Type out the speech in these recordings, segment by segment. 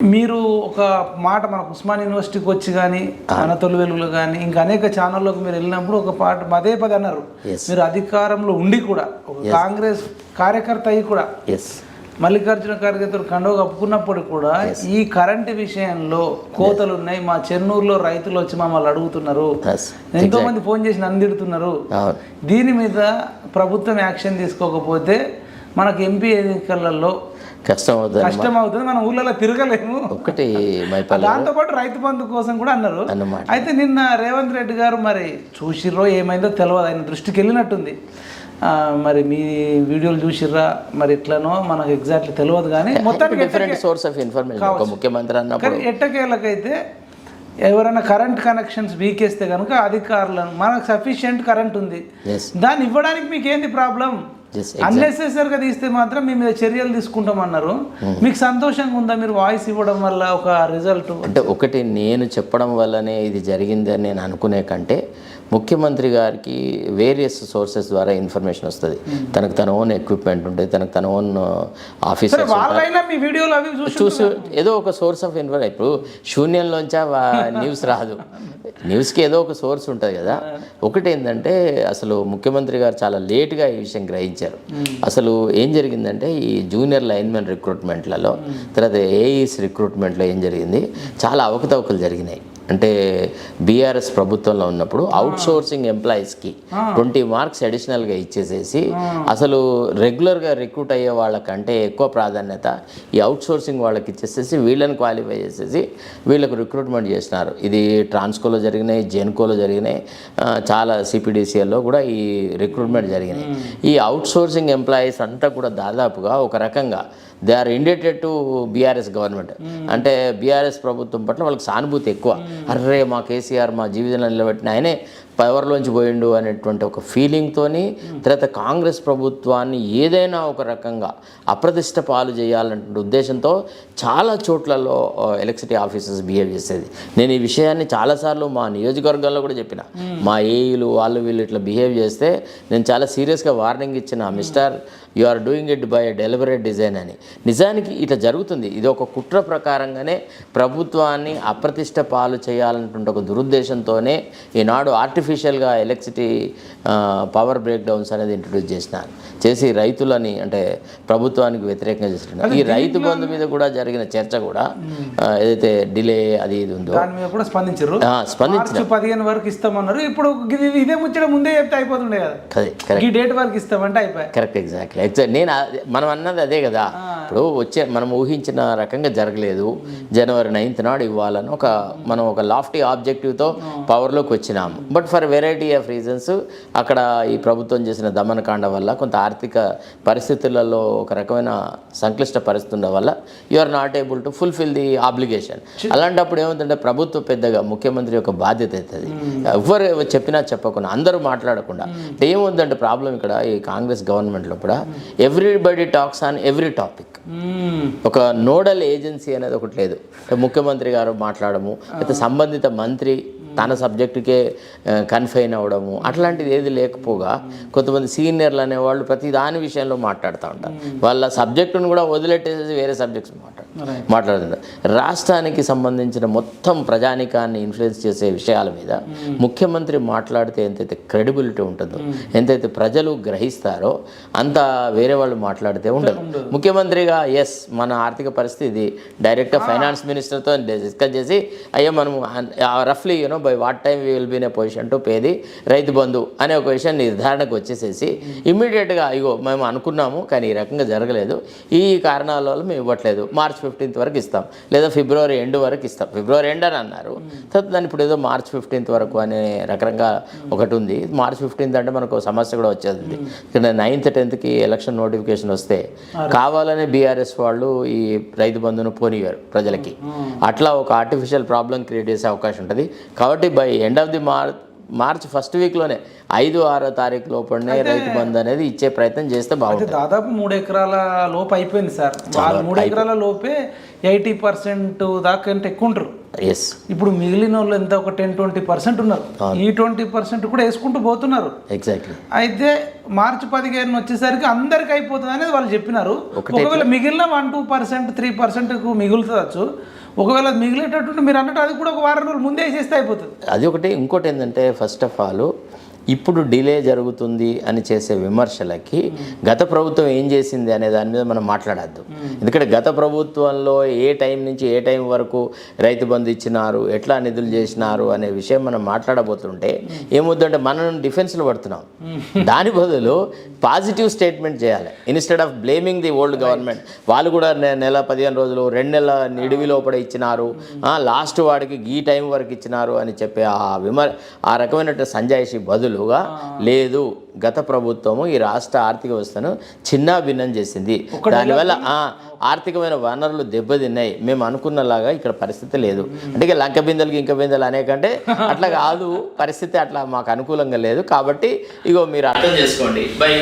మీరు ఒక మాట మన ఉస్మాన్ యూనివర్సిటీకి వచ్చి కానీ మన తొలి వెలుగులు కానీ ఇంకా అనేక ఛానల్లోకి మీరు వెళ్ళినప్పుడు ఒక పాట పదే పదే అన్నారు. మీరు అధికారంలో ఉండి కూడా ఒక కాంగ్రెస్ కార్యకర్త అయ్యి కూడా మల్లికార్జున ఖర్గేతో కండువ కప్పుకున్నప్పుడు కూడా ఈ కరెంటు విషయంలో కోతలు ఉన్నాయి. మా చెన్నూరులో రైతులు వచ్చి మమ్మల్ని అడుగుతున్నారు. ఎంతో మంది ఫోన్ చేసి నందిడుతున్నారు దీని మీద ప్రభుత్వం యాక్షన్ తీసుకోకపోతే మనకు ఎంపీ ఎన్నికలలో కష్టం అవుతుంది కష్టం అవుతుంది మనం ఊళ్ళలో తిరగలేము. ఒకటి మైపల్లి దాంతో పాటు రైతు బంధు కోసం కూడా అన్నారు. అన్నమాట. అయితే నిన్న రేవంత్ రెడ్డి గారు మరి చూసిర్రో ఏమైందో తెలియదు ఆయన దృష్టికి వెళ్ళినట్టుంది. మరి మీ వీడియోలు చూసిర్రా? మరి ఎట్లనో మనకు ఎగ్జాక్ట్లీ తెలియదు కానీ మొత్తానికి డిఫరెంట్ సోర్స్ ఆఫ్ ఇన్ఫర్మేషన్ ముఖ్యమంత్రి అన్నప్పుడు ఎట్టకేళ్ళకైతే ఎవరైనా కరెంట్ కనెక్షన్స్ వీకేస్తే కనుక అధికారులను మనకు సఫిషియెంట్ కరెంట్ ఉంది. దాన్ని ఇవ్వడానికి మీకు ఏంది ప్రాబ్లం అన్నెసెసరీగా తీస్తే మాత్రం మీ మీద చర్యలు తీసుకుంటామన్నారు మీకు సంతోషంగా ఉందా మీరు వాయిస్ ఇవ్వడం వల్ల ఒక రిజల్ట్ అంటే ఒకటి నేను చెప్పడం వల్లనే ఇది జరిగింది అని నేను అనుకునే కంటే ముఖ్యమంత్రి గారికి వేరియస్ సోర్సెస్ ద్వారా ఇన్ఫర్మేషన్ వస్తుంది. తనకు తన ఓన్ ఎక్విప్మెంట్ ఉంటుంది తనకు తన ఓన్ ఆఫీసర్స్ వీడియోలు అవి చూసి చూసి ఏదో ఒక సోర్స్ ఆఫ్ ఇన్ఫర్మేషన్ ఇప్పుడు శూన్యంలోంచా న్యూస్ రాదు. న్యూస్కి ఏదో ఒక సోర్స్ ఉంటుంది కదా. ఒకటి ఏంటంటే అసలు ముఖ్యమంత్రి గారు చాలా లేట్గా ఈ విషయం గ్రహించారు. అసలు ఏం జరిగిందంటే ఈ జూనియర్ లైన్మెన్ రిక్రూట్మెంట్లలో తర్వాత ఏఈస్ రిక్రూట్మెంట్లో ఏం జరిగింది? చాలా అవకతవకలు జరిగినాయి. అంటే బీఆర్ఎస్ ప్రభుత్వంలో ఉన్నప్పుడు అవుట్ సోర్సింగ్ ఎంప్లాయీస్కి ట్వంటీ మార్క్స్ అడిషనల్గా ఇచ్చేసేసి అసలు రెగ్యులర్గా రిక్రూట్ అయ్యే వాళ్ళకంటే ఎక్కువ ప్రాధాన్యత ఈ అవుట్ సోర్సింగ్ వాళ్ళకి ఇచ్చేసేసి వీళ్ళని క్వాలిఫై చేసేసి వీళ్ళకు రిక్రూట్మెంట్ చేసినారు. ఇది ట్రాన్స్కోలో జరిగినాయి జెన్కోలో జరిగినాయి చాలా సిపిడిసిఎల్లో కూడా ఈ రిక్రూట్మెంట్ జరిగినాయి. ఈ అవుట్ సోర్సింగ్ ఎంప్లాయీస్ అంతా కూడా దాదాపుగా ఒక రకంగా they are indebted to BRS government. అంటే బీఆర్ఎస్ ప్రభుత్వం పట్ల వాళ్ళకి సానుభూతి ఎక్కువ. అర్రే మా కేసీఆర్ మా జీవితంలో నిలబెట్టిన ఆయనే పవర్లోంచి పోయిండు అనేటువంటి ఒక ఫీలింగ్తోని తర్వాత కాంగ్రెస్ ప్రభుత్వాన్ని ఏదైనా ఒక రకంగా అప్రతిష్ట పాలు చేయాలనే ఉద్దేశంతో చాలా చోట్లలో ఎలక్ట్రిసిటీ ఆఫీసర్స్ బిహేవ్ చేసేది. నేను ఈ విషయాన్ని చాలాసార్లు మా నియోజకవర్గాల్లో కూడా చెప్పిన. మా ఏఈలు వాళ్ళు వీళ్ళు ఇట్లా బిహేవ్ చేస్తే నేను చాలా సీరియస్గా వార్నింగ్ ఇచ్చిన mister you are doing it by deliberate design అని. నిజానికి ఇట్లా జరుగుతుంది. ఇది ఒక కుట్ర ప్రకారంగానే ప్రభుత్వాన్ని అప్రతిష్ట పాలు చేయాలన్నటువంటి ఒక దురుద్దేశంతోనే ఈనాడు ఆర్టిఫిషియల్గా ఎలక్ట్రిసిటీ పవర్ బ్రేక్ డౌన్స్ అనేది ఇంట్రడ్యూస్ చేసినారు. చేసి రైతులని అంటే ప్రభుత్వానికి వ్యతిరేకంగా చేస్తున్నారు ఈ రైతు బంధు మీద కూడా జరిగిన చర్చ కూడా ఏదైతే డిలే అది ఇది ఉందో దాని మీద కూడా స్పందించారు. పదిహేను వరకు ఇస్తామన్నారు. ఇప్పుడు ఇది- ముచ్చట ముందే చెప్తే అయిపోతుండే కదా. ఈ డేట్ వరకు ఇస్తామంటే అయిపోయాయి. కరెక్ట్ ఎగ్జాక్ట్లీ ఎగ్జాక్ట్ నేను మనం అన్నది అదే కదా. ఇప్పుడు వచ్చే మనం ఊహించిన రకంగా జరగలేదు. జనవరి నైన్త్ నాడు ఇవ్వాలని ఒక మనం ఒక లాఫ్టీ ఆబ్జెక్టివ్తో పవర్లోకి వచ్చినాము. But for variety of reasons అక్కడ ఈ ప్రభుత్వం చేసిన దమనకాండ వల్ల కొంత ఆర్థిక పరిస్థితులలో ఒక రకమైన సంక్లిష్ట పరిస్థితి ఉండడం వల్ల you are not able to fulfil the obligation అలాంటప్పుడు ఏముందంటే ప్రభుత్వ పెద్దగా ముఖ్యమంత్రి యొక్క బాధ్యత అవుతుంది. ఎవరు చెప్పినా చెప్పకుండా అందరూ మాట్లాడకుండా. ఏముందంటే ప్రాబ్లం ఇక్కడ ఈ కాంగ్రెస్ గవర్నమెంట్లో కూడా everybody talks on every topic. ఒక నోడల్ ఏజెన్సీ అనేది ఒకటి లేదు. ముఖ్యమంత్రి గారు మాట్లాడము అయితే సంబంధిత మంత్రి తన సబ్జెక్టుకే కన్ఫైన్ అవ్వడము అట్లాంటిది ఏది లేకపోగా కొంతమంది సీనియర్లు అనేవాళ్ళు ప్రతి దాని విషయంలో మాట్లాడుతూ ఉంటారు. వాళ్ళ సబ్జెక్టును కూడా వదిలెట్టేసి వేరే సబ్జెక్ట్స్ మాట్లాడు. మాట్లాడుతుంటారు. రాష్ట్రానికి సంబంధించిన మొత్తం ప్రజానికాన్ని ఇన్ఫ్లుయెన్స్ చేసే విషయాల మీద ముఖ్యమంత్రి మాట్లాడితే ఎంతైతే క్రెడిబిలిటీ ఉంటుందో ఎంతైతే ప్రజలు గ్రహిస్తారో అంత వేరే వాళ్ళు మాట్లాడితే ఉండదు. ముఖ్యమంత్రిగా ఎస్ మన ఆర్థిక పరిస్థితి డైరెక్ట్గా ఫైనాన్స్ మినిస్టర్తో డిస్కస్ చేసి అయ్యో మనం రఫ్లీ you know by what time we will be in a position to pay the Rythu Bandhu అనే ఒక విషయం నిర్ధారణకు వచ్చేసేసి ఇమ్మీడియట్గా ఇగో మేము అనుకున్నాము కానీ ఈ రకంగా జరగలేదు. ఈ కారణాల వల్ల మేము ఇవ్వట్లేదు. మార్చ్ ఫిఫ్టీన్త్ వరకు ఇస్తాం. లేదా ఫిబ్రవరి ఎండ్ వరకు ఇస్తాం. ఫిబ్రవరి ఎండ్ అని అన్నారు. తర్వాత దాన్ని ఇప్పుడు ఏదో మార్చ్ ఫిఫ్టీన్త్ వరకు అనే రకరంగా ఒకటి ఉంది. మార్చ్ ఫిఫ్టీన్త్ అంటే మనకు ఒక సమస్య కూడా వచ్చేది ఇక్కడ నైన్త్ టెన్త్కి ఎలక్షన్ నోటిఫికేషన్ వస్తే కావాలనే బీఆర్ఎస్ వాళ్ళు ఈ రైతు బంధును పోనివారు ప్రజలకి. అట్లా ఒక ఆర్టిఫిషియల్ ప్రాబ్లం క్రియేట్ చేసే అవకాశం ఉంటుంది. కాబట్టి by end of the mar March first వీక్లోనే ఐదు ఆరో తారీఖు లోపలనే రైతు బంధు అనేది ఇచ్చే ప్రయత్నం చేస్తే బాగుంటుంది. దాదాపు మూడు ఎకరాల లోపు అయిపోయింది సార్. మూడు ఎకరాల లోపే ఎయిటీ పర్సెంట్ దాకా అంటే ఎక్కువ ఉంటారు. ఎస్ ఇప్పుడు మిగిలిన వాళ్ళు ఎంత ఒక టెన్ ట్వంటీ పర్సెంట్ ఉన్నారు. ఈ ట్వంటీ పర్సెంట్ కూడా వేసుకుంటూ పోతున్నారు. ఎగ్జాక్ట్లీ అయితే మార్చి పదిహేను వచ్చేసరికి అందరికి అయిపోతుంది అనేది వాళ్ళు చెప్పినారు. ఒకవేళ మిగిలిన one two percent three percent మిగులుతుందచ్చు ఒకవేళ అది మిగిలేటట్టు మీరు అన్నట్టు అది కూడా ఒక వారం రోజులు ముందే వేసేస్తే అయిపోతుంది. అది ఒకటి. ఇంకోటి ఏంటంటే ఫస్ట్ ఆఫ్ ఆల్ ఇప్పుడు డిలే జరుగుతుంది అని చేసే విమర్శలకి గత ప్రభుత్వం ఏం చేసింది అనే దాని మీద మనం మాట్లాడద్దు. ఎందుకంటే గత ప్రభుత్వంలో ఏ టైం నుంచి ఏ టైం వరకు రైతు బంధు ఇచ్చినారు ఎట్లా నిధులు చేసినారు అనే విషయం మనం మాట్లాడబోతుంటే ఏమవుతుందంటే మనం డిఫెన్స్లో పడుతున్నాం. దాని బదులు పాజిటివ్ స్టేట్మెంట్ చేయాలి. Instead of blaming the old government వాళ్ళు కూడా నెల పదిహేను రోజులు రెండు నెలల నిడివి లోపల ఇచ్చినారు లాస్ట్ వాడికి ఈ టైం వరకు ఇచ్చినారు అని చెప్పే ఆ విమర్ ఆ రకమైన సంజాయిషి బదులుగా లేదు. గత ప్రభుత్వము ఈ రాష్ట్ర ఆర్థిక వ్యవస్థను చిన్న భిన్నం చేసింది. దానివల్ల ఆ, ఆర్థికమైన వనరులు దెబ్బతిన్నాయి. మేము అనుకున్నలాగా ఇక్కడ పరిస్థితి లేదు. అంటే లంక బిందెలకి ఇంక బిందెలు అనేకంటే అట్లా కాదు. పరిస్థితి అట్లా మాకు అనుకూలంగా లేదు. కాబట్టి ఇగో మీరు అర్థం చేసుకోండి. బై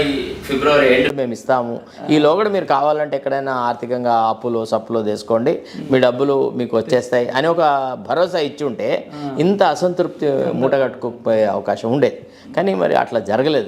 ఫిబ్రవరి ఎండ్ మేము ఇస్తాము. ఈ లోగడ మీరు కావాలంటే ఎక్కడైనా ఆర్థికంగా అప్పులో సప్పులో తీసుకోండి మీ డబ్బులు మీకు వచ్చేస్తాయి అని ఒక భరోసా ఇచ్చి ఉంటే ఇంత అసంతృప్తి మూటగట్టుకుపోయే అవకాశం ఉండేది. కానీ మరి అట్లా జరగలేదు.